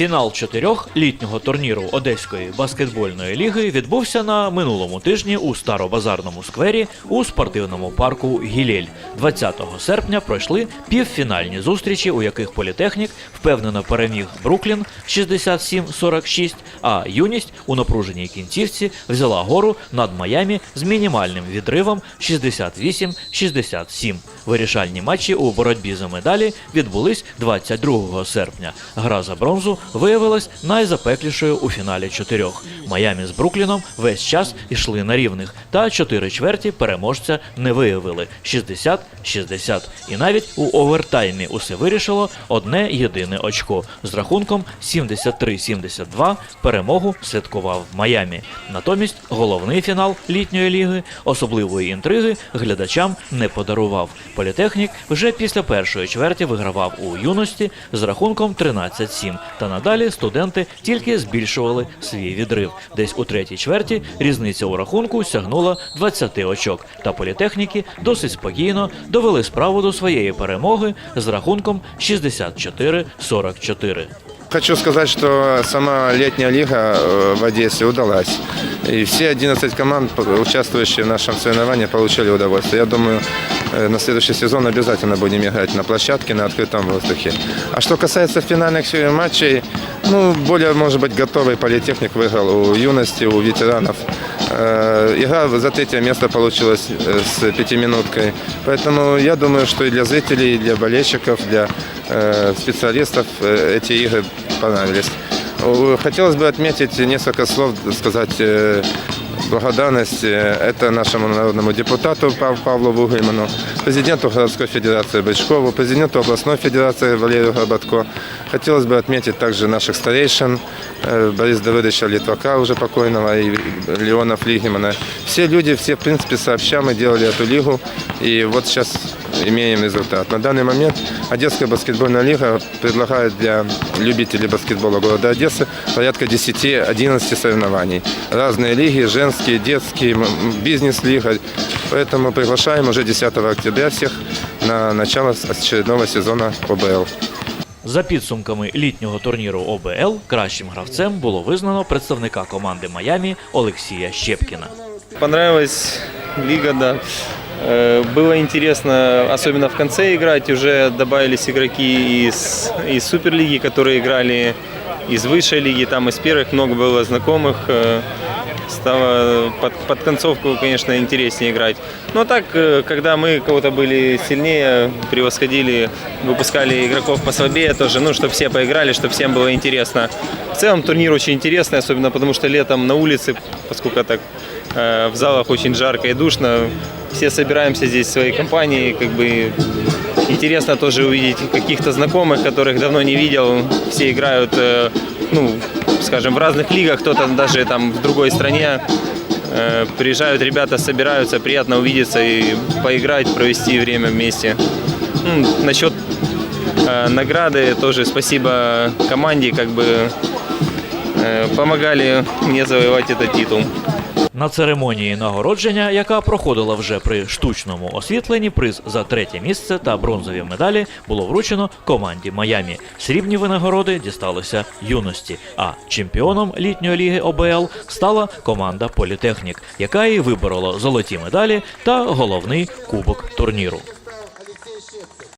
Фінал чотирьох літнього турніру Одеської баскетбольної ліги відбувся на минулому тижні у Старобазарному сквері у спортивному парку Гілель. 20 серпня пройшли півфінальні зустрічі, у яких політехнік впевнено переміг Бруклін 67-46, а юність у напруженій кінцівці взяла гору над Майамі з мінімальним відривом 68-67. Вирішальні матчі у боротьбі за медалі відбулись 22 серпня. Гра за бронзу виявилась найзапеклішою у фіналі чотирьох. Майамі з Брукліном весь час ішли на рівних, та чотири чверті переможця не виявили 60-60. І навіть у овертаймі усе вирішило одне єдине очко. З рахунком 73-72 перемогу святкував Майамі. Натомість головний фінал літньої ліги особливої інтриги глядачам не подарував. Політехнік вже після першої чверті вигравав у юності з рахунком 13-7. Та надалі студенти тільки збільшували свій відрив. Десь у третій чверті різниця у рахунку сягнула 20 очок. Та політехніки досить спокійно довели справу до своєї перемоги з рахунком 64-44. Хочу сказать, что сама летняя лига э, в Одессе удалась. И все 11 команд, участвующие в нашем соревновании, получили удовольствие. Я думаю, э, на следующий сезон обязательно будем играть на площадке, на открытом воздухе. А что касается финальных серий матчей, ну, более, может быть, готовый политехник выиграл у юности, у ветеранов. Э, Игра за третье место получилась э, с пятиминуткой. Поэтому я думаю, что и для зрителей, и для болельщиков, для э, специалистов э, эти игры понравились. Э, Хотелось бы отметить несколько слов, сказать э, благодарность э, это нашему народному депутату Пав- Павлу Вугельману, президенту городской федерации Бычкову, президенту областной федерации Валерию Горбатко. Хотелось бы отметить также наших старейшин, э, Бориса Давыдовича Литвака, уже покойного, и Леона Флигемана. Все люди, все, в принципе, сообща мы делали эту лигу, и вот сейчас имеем результат. На данный момент Одесская баскетбольная лига предлагает для любителей баскетбола города Одессы порядка 10-11 соревнований. Разные лиги, женские, детские, м- м, бизнес-лига. Поэтому приглашаем уже 10 октября всех на начало очередного сезона ОБЛ. За підсумками літнього турніру ОБЛ кращим гравцем було визнано представника команди Майамі Олексія Щепкіна. Понравилась лига, да. Э, Было интересно, особенно в конце играть. Уже добавились игроки из, из Суперлиги, которые играли из высшей лиги. Там из первых много было знакомых. Стало под, под концовку, конечно, интереснее играть. Но так, э, когда мы кого-то были сильнее, превосходили, выпускали игроков послабее тоже, ну, чтобы все поиграли, чтобы всем было интересно. В целом турнир очень интересный, особенно потому что летом на улице, поскольку так Э, В залах очень жарко и душно. Все собираемся здесь в своей компании. Как бы интересно тоже увидеть каких-то знакомых, которых давно не видел. Все играют, э, ну, скажем, в разных лигах. Кто-то даже там в другой стране. Э, Приезжают ребята, собираются. Приятно увидеться и поиграть, провести время вместе. Ну, насчет э, награды тоже спасибо команде, как бы э, помогали мне завоевать этот титул. На церемонії нагородження, яка проходила вже при штучному освітленні, приз за третє місце та бронзові медалі було вручено команді Майамі. Срібні винагороди дісталися юності. А чемпіоном літньої ліги ОБЛ стала команда Політехнік, яка і виборола золоті медалі та головний кубок турніру.